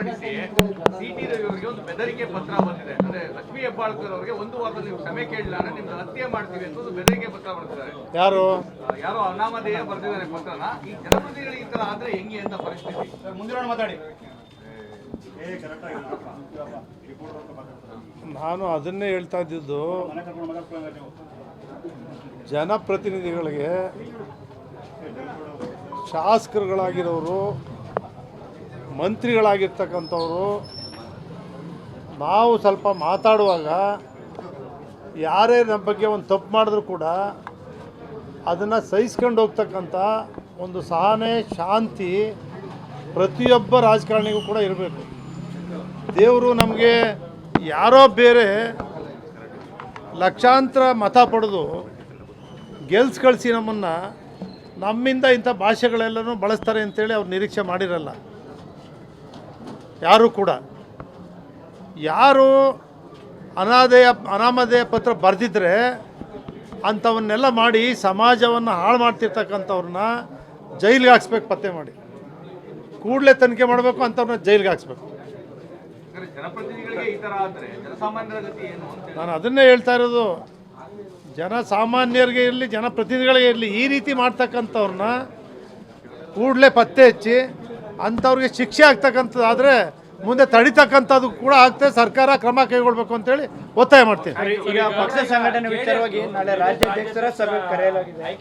ಹೊರತುಪಡಿಸಿ ಸಿಟಿ ರವಿ ಅವರಿಗೆ ಒಂದು ಬೆದರಿಕೆ ಪತ್ರ ಬಂದಿದೆ. ಅಂದ್ರೆ ಲಕ್ಷ್ಮೀ ಹೆಬ್ಬಾಳ್ಕರ್ ಅವರಿಗೆ ಒಂದು ವಾರದಲ್ಲಿ ನೀವು ಕ್ಷಮೆ ಕೇಳಲಾರ ನಿಮ್ದು ಹತ್ಯೆ ಮಾಡ್ತೀವಿ ಅಂತ ಒಂದು ಬೆದರಿಕೆ ಪತ್ರ ಬರ್ತಿದ್ದಾರೆ ಯಾರು? ಯಾರೋ ಅನಾಮಧೇಯ ಬರ್ತಿದ್ದಾರೆ ಪತ್ರನ. ಈ ಜನಪ್ರತಿನಿಧಿಗಳಿಗೆ ಈ ತರ ಆದ್ರೆ ಹೆಂಗೆ ಅಂತ ಪರಿಸ್ಥಿತಿ. ಮುಂದಿನ ಮಾತಾಡಿ. ನಾನು ಅದನ್ನೇ ಹೇಳ್ತಾ ಇದ್ದಿದ್ದು. ಜನಪ್ರತಿನಿಧಿಗಳಿಗೆ ಶಾಸಕರುಗಳಾಗಿರೋರು ಮಂತ್ರಿಗಳಾಗಿರ್ತಕ್ಕಂಥವ್ರು, ನಾವು ಸ್ವಲ್ಪ ಮಾತಾಡುವಾಗ ಯಾರೇ ನಮ್ಮ ಬಗ್ಗೆ ಒಂದು ತಪ್ಪು ಮಾಡಿದ್ರು ಕೂಡ ಅದನ್ನು ಸಹಿಸ್ಕೊಂಡು ಹೋಗ್ತಕ್ಕಂಥ ಒಂದು ಸಹನೆ, ಶಾಂತಿ ಪ್ರತಿಯೊಬ್ಬ ರಾಜಕಾರಣಿಗೂ ಕೂಡ ಇರಬೇಕು. ದೇವರು ನಮಗೆ ಯಾರೋ ಬೇರೆ ಲಕ್ಷಾಂತರ ಮತ ಪಡೆದು ಗೆಲ್ಸ್ ಕಳಿಸಿ ನಮ್ಮನ್ನು, ನಮ್ಮಿಂದ ಇಂಥ ಭಾಷೆಗಳೆಲ್ಲನೂ ಬಳಸ್ತಾರೆ ಅಂತೇಳಿ ಅವ್ರು ನಿರೀಕ್ಷೆ ಮಾಡಿರಲ್ಲ. ಯಾರೂ ಕೂಡ ಯಾರು ಅನಾದೇಯ ಅನಾಮಧೇಯ ಪತ್ರ ಬರೆದಿದ್ರೆ ಅಂಥವನ್ನೆಲ್ಲ ಮಾಡಿ ಸಮಾಜವನ್ನು ಹಾಳು ಮಾಡ್ತಿರ್ತಕ್ಕಂಥವ್ರನ್ನ ಜೈಲಿಗೆ ಹಾಕ್ಸ್ಬೇಕು ಪತ್ತೆ ಮಾಡಿ. ಕೂಡಲೇ ತನಿಖೆ ಮಾಡಬೇಕು ಅಂಥವ್ರನ್ನ ಜೈಲಿಗೆ ಹಾಕ್ಸ್ಬೇಕು. ನಾನು ಅದನ್ನೇ ಹೇಳ್ತಾ ಇರೋದು. ಜನಸಾಮಾನ್ಯರಿಗೆ ಇರಲಿ ಜನಪ್ರತಿನಿಧಿಗಳಿಗೆ ಇರಲಿ ಈ ರೀತಿ ಮಾಡ್ತಕ್ಕಂಥವ್ರನ್ನ ಕೂಡಲೇ ಪತ್ತೆ ಹಚ್ಚಿ ಅಂಥವ್ರಿಗೆ ಶಿಕ್ಷೆ ಆಗ್ತಕ್ಕಂಥದ್ದಾದರೆ ಮುಂದೆ ತಡಿತಕ್ಕಂಥದ್ದು ಕೂಡ ಆಗ್ತದೆ. ಸರ್ಕಾರ ಕ್ರಮ ಕೈಗೊಳ್ಬೇಕು ಅಂತೇಳಿ ಒತ್ತಾಯ ಮಾಡ್ತೀವಿ ಈಗ ಪಕ್ಷ ಸಂಘಟನೆ ವಿಚಾರವಾಗಿ ನಾಳೆ ರಾಜ್ಯಾಧ್ಯಕ್ಷರ ಸಭೆ ಕರೆಯಲಾಗಿದೆ.